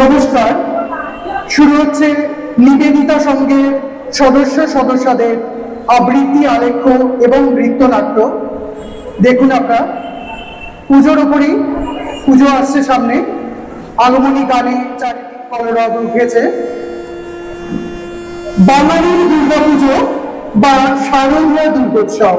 নমস্কার। শুরু হচ্ছে নিবেদিতা সঙ্গে সদস্য সদস্যদের আবৃত্তি, আলেখ্য এবং নৃত্যনাট্য। দেখুন আপনারা, পুজোর ওপরই পুজো আসছে সামনে। আগমনী গানে চারিদিক কলরব উঠেছে। বাঙালির দুর্গাপুজো বা শারদীয় দুর্গোৎসব।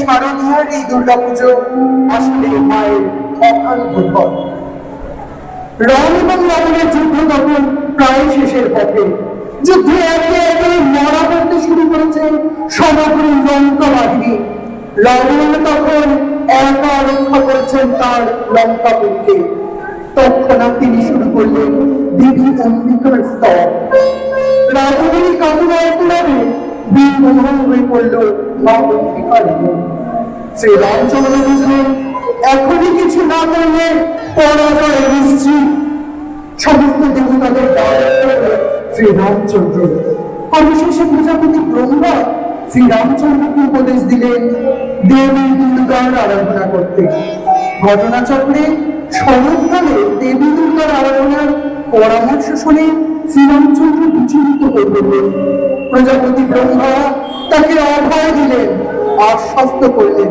শারদীয়ার এই দুর্গাপুজো আসলে মায়ের অকাল বোধন রাম এবং রাবণের যুদ্ধ তখন প্রায় শেষের পথে। যুদ্ধে একে একে মারা পড়তে শুরু করেছে সমগ্র লঙ্কা বাহিনী। রাবণ তখন একা রক্ষা করছেন তার লঙ্কা লঙ্কাপুরীকে তৎক্ষণাৎ তিনি শুরু করলেন দেবী অম্বিকার স্তব। রাবণের কামনায় পুরাবে শ্রী এখনই কিছু না করলে পরাজয় নিশ্চিত। সমস্ত দেবতাদের অবশেষে প্রজাপতি ব্রহ্মা উপদেশ দিলেন, দেবী দুর্গার আরাধনা করতে। ঘটনাচক্রে শরৎকালে দেবী দুর্গার আরাধনার পরামর্শ শুনে শ্রীরামচন্দ্র বিচলিত হয়ে পড়লেন প্রজাপতি ব্রহ্মা তাকে অভয় দিলেন, আশ্বস্ত করলেন।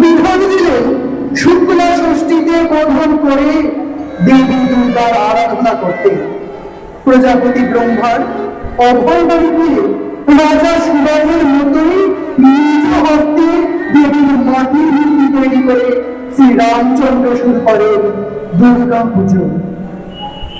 বিধান দিলেন, শুক্লা ষষ্ঠীতে বোধন করে দেবী দুর্গার আরাধনা করতে। প্রজাপতি ব্রহ্মার অভয় বাড়ি পেয়ে রাজা সুবাহের মতোই নিজ হস্তে দেবীর মাটির মূর্তি তৈরি করে শ্রী রামচন্দ্র শুরু করেন দুর্গা পুজো।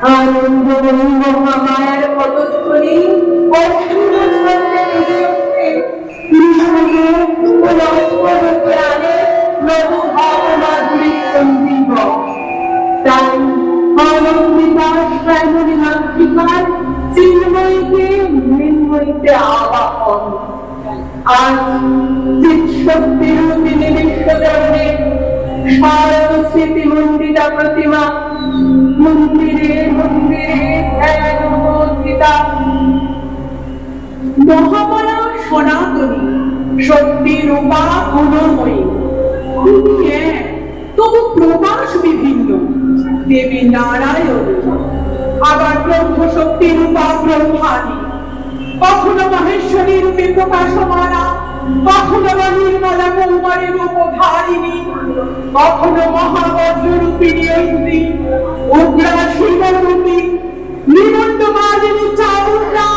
ছন্দে মাতৃকার চিন্ময়ীকে মৃন্ময়ীতে আবাহন আজ চিৎশক্তি রূপিণী বিশ্বজন্মে শারদ প্রতিমা মন্দিরে মন্দিরে সনাতনী রূপা গুণময়ী তবু প্রকাশ বিভিন্ন। দেবী নারায়ণ, আবার ব্রহ্ম শক্তি রূপা ব্রহ্মাণী কখনো মহেশ্বরী রূপে প্রকাশমানা কখনো বা নির্মলা কৌমারী রূপ ধারিণী কখনো মহাবজ্র রূপিণী অগ্নি উগ্রা শিব রূপী নিমন্ড মালিনী চারুরা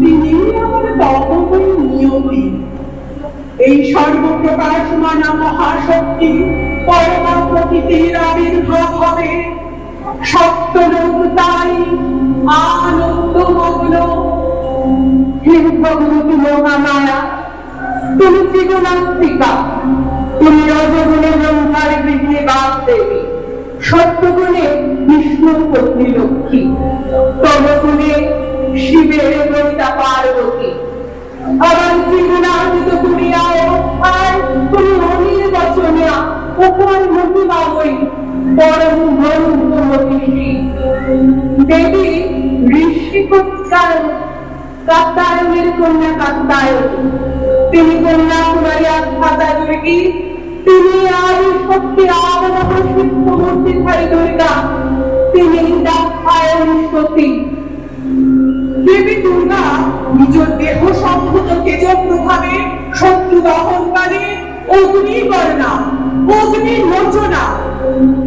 তিনি আমার তপময়ী নিয়তি এই সর্বপ্রকাশমানা মহাশক্তি পরমা প্রকৃতির আবির্ভাব হবে। সপ্তলোক তাই আনন্দ মগ্ন হে ভগবতী মহামায়া তুমি ত্রিগুণাত্মিকা তুমি রজগুণে ব্রহ্মার গৃহে বাস দেবী। সত্যগুণে বিষ্ণুর পত্নী লক্ষ্মী। তমগুণে শিবের বনিতা পার্বতী। কাত্তায়নের কন্যা কাত্তায়ন তিনি কন্যা কুমারী আখ্যাতা দুর্গী তিনি আদি শক্তি আবরণ সিদ্ধ মূর্তিধারী দুর্গা তিনি দাক্ষায়ন সতী দেবী দুর্গা নিজ দেহ সম্ভূত তেজ প্রভাবে শত্রু অগ্নিবর্ণা অগ্নি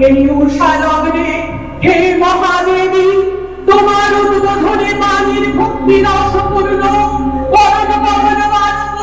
এই উষা লগ্নে হে মহাদেবী তোমার উদ্বোধনে মানির ভক্তি রসপূর্ণ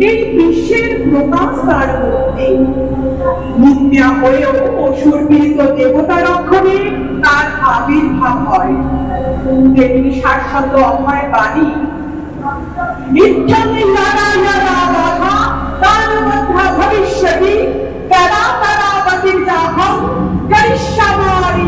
এই বিশ্বের প্রকাশ তার হয়েও অসুর পীড়িত দেবতা রক্ষণে তার আবির্ভাব হয়। তেমনি শাশ্বত অভয় বাণী। ইচ্ছামি নারায়ণা বাধা, তার মধ্যা ভবিষ্যতি করা তারাবতী যাহম করিষ্যামারি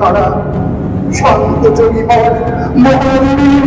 তারা শান্ত জমিমল মহানবীর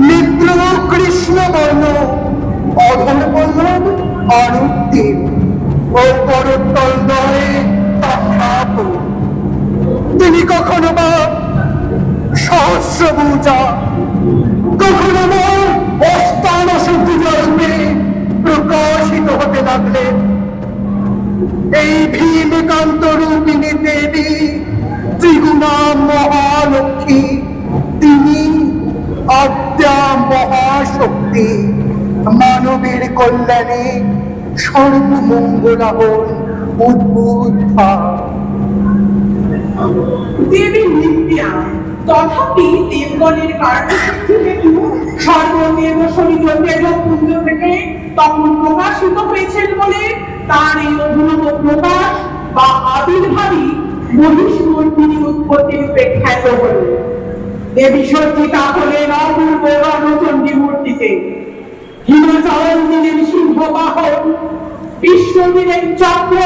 নেত্র কৃষ্ণ বর্ণ অধর বল্লভ আরক্তিম মানবের কল্যাণে সর্বমঙ্গলা হন উদ্বুদ্ধা দেবী নিত্যা, তথাপি দেবগণের থেকে তখন প্রকাশিত হয়েছেন বলে তার এই অভিনব প্রকাশ বা আবির্ভাবই মহিষমর্দিনী উৎপত্তি রূপে খ্যাত হল দেবী সজ্জিতা হলেন অপূর্ব রণচণ্ডী মূর্তিতে হিমাচল দিনের সিংহবাহ বিষ্ণুদিনের চক্র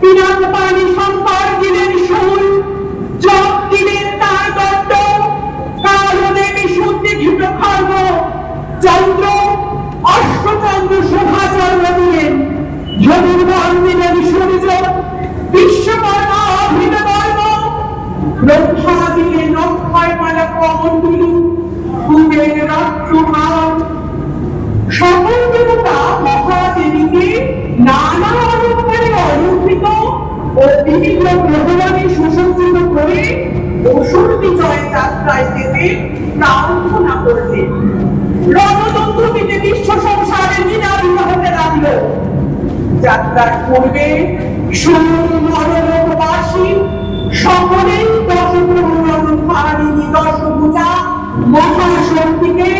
বিরাট পানি সম্পদ, দিনের সুর জপ দিনের তার দণ্ড কালো দেবী সত্যি ঘৃত খর্ব চন্দ্র অষ্টচন্দ্র শোভাচন্দ্র দিলেন যদুর্বন দিলেন সূর্য, বিশ্বকর্মা অভৃত বর্ম ব্রহ্মা দিলেন অক্ষয় মালা কমন্ডুলু কুবের রক্ত মালা সকল দেবতা মহাদেবীকে নানা অলঙ্কারে অলঙ্কৃত ও বিভিন্ন সুসজ্জিত করে অসুর যাত্রায় যেতে প্রার্থনা বিশ্ব সংসারে লাগল। যাত্রার পূর্বে সুমরণবাসী সকলেই দশপ্রহরণ ধারিণী দশভূজা মহাশক্তিকে ধ্যান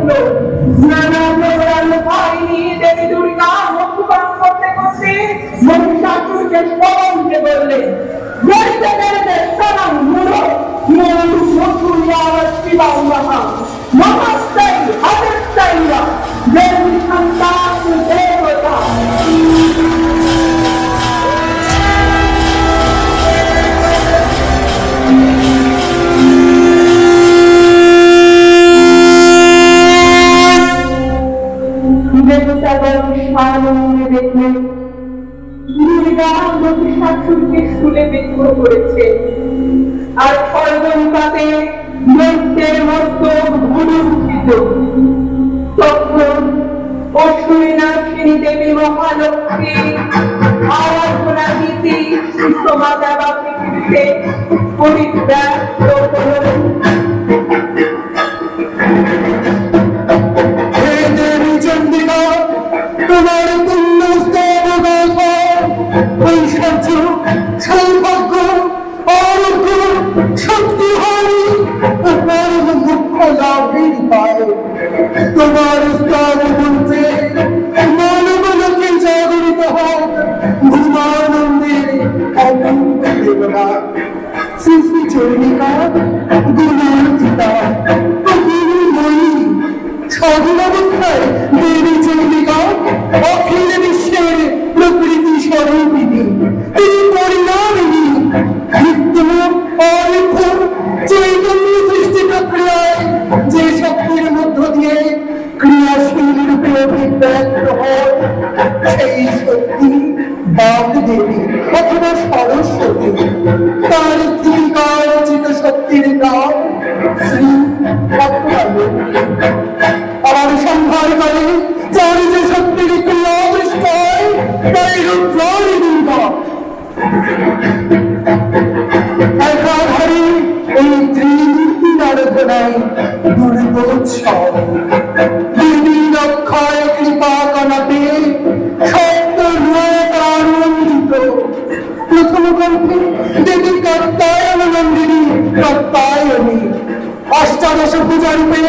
উঠল দেবী দুর্গা মুক্তকরণ করতে করতে মহিষাসুরকে বললেন মূল মথুরিয়ার শিবাঙ্গহা নমস্তাই হরস্তাইয়া দেবী সন্তান। সানন্দে দেখলেন দুর্গা মহিষাসুরকে শুলে বিদ্ধ করেছে। আর খড়গঙ্কাতে দৈত্যের মস্তক ভুলুণ্ঠিত তখন অসুরিনাশিনী দেবী মহালক্ষ্মী আরাধনা নীতি সুষমা দেবা পৃথিবীতে পরিব্যাপ্ত will not be. The Lord is God. সেই শক্তি বাগ দেবী অথবা সরস্বতী তার স্থিতিকার অষ্টাদশ পূজা রূপে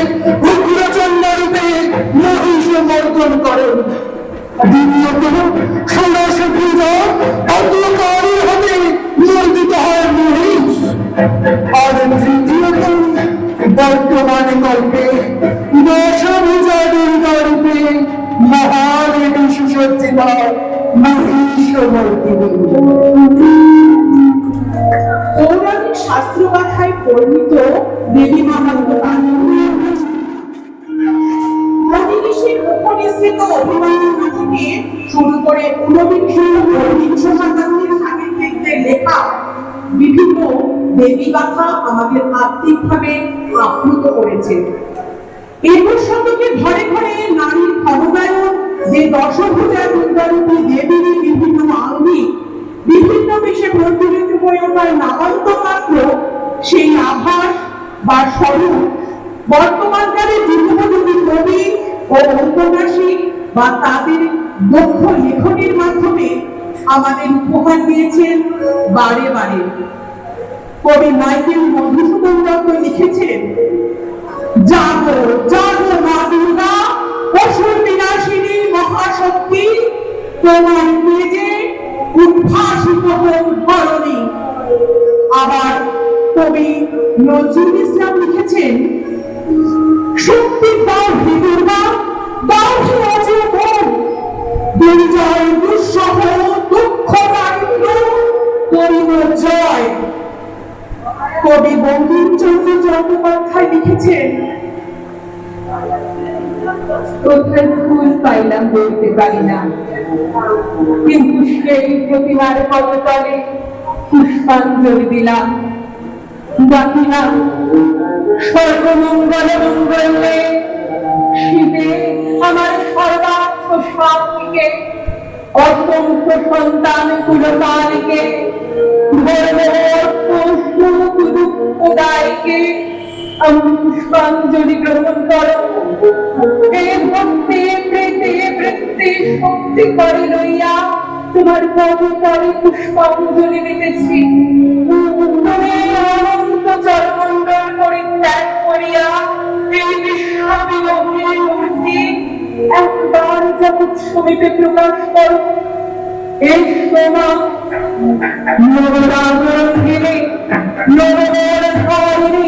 উগ্রচন্ড রূপে মহিষ মর্দন করেন দ্বিতীয়ত, ষোড়শ পূজা অন্ধকারী হবে মর্দিত হয় মহিষ। আর তৃতীয়ত, বর্তমান কল্পে দশ পূজা দুর্গা রূপে মহাদেবী সুসজ্জিত মহিষমর্দিনী পৌরাণিক শাস্ত্রগাথায় বর্ণিত দেবী মাহাত্ম থেকে শুরু করে ঊনবিংশ শতাব্দীর সাহিত্যিকদের লেখা বিভিন্ন দেবী গাথা আত্মিকভাবে আপ্লুত করেছে। একুশ শতকে ঘরে ঘরে নারীর ক্ষমতায়ন, যে দশভূজা দুর্গারূপী দেবীর বিভিন্ন আঙ্গিক বিভিন্ন হয়ে মাত্র সেই আভাস বা স্বরূপ বর্তমানকালে কবি ও বা তাদের দক্ষ লেখনের মাধ্যমে আমাদের উপহার দিয়েছেন বারে বারে কবি মাইকেল মধুসূদন দত্ত লিখেছেন জাগো জাগো মা দুর্গা অসুর বিনাশিনী মহাশক্তি তোমার উদ্ভাসিত ধরণী আবার কবি নজরুল ইসলাম লিখেছেন, শক্তি দাও হে দুর্গা দাও হে অজয় বোন দুর্জয়, দুঃসহ, দুঃখ দারিদ্র করিব জয়। কবি বঙ্কিমচন্দ্র চট্টোপাধ্যায় লিখেছেন কোথায় ফুল পাইলাম বলতে পারি না। কিন্তু সেই প্রতিমার পদতলে পুষ্পাঞ্জলি দিলাম। ডাকিলাম শিবে আমার সর্বার্থ সন্তান কুলকালীকে উদায়কে পুষ্পাঞ্জলি গ্রহণ করো। হে ভক্তি, প্রীতি, বৃত্তি, শক্তি করে লইয়া তোমার করে পুষ্পাঞ্জলি দিতেছি। অনন্ত চরমণ্ডল পরিত্যাগ করিয়া এই বিশ্ববিলোকিনী মূর্তি একবার জগৎ সমীপে প্রকাশ করো। এই সোমা নবরাঙ্গিনী নববর ধারিণী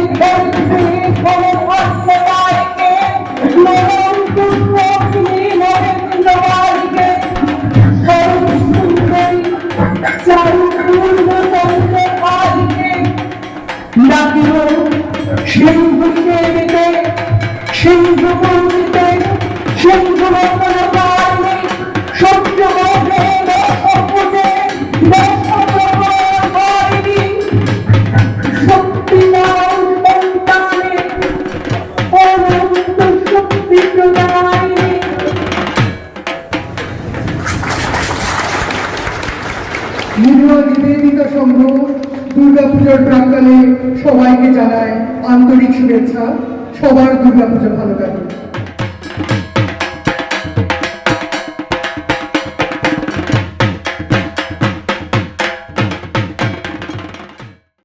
নিবেদিত দুর্গাপুজোর প্রাক্কালে সবাইকে জানায় আন্তরিক শুভেচ্ছা। সবার দুর্গাপুজো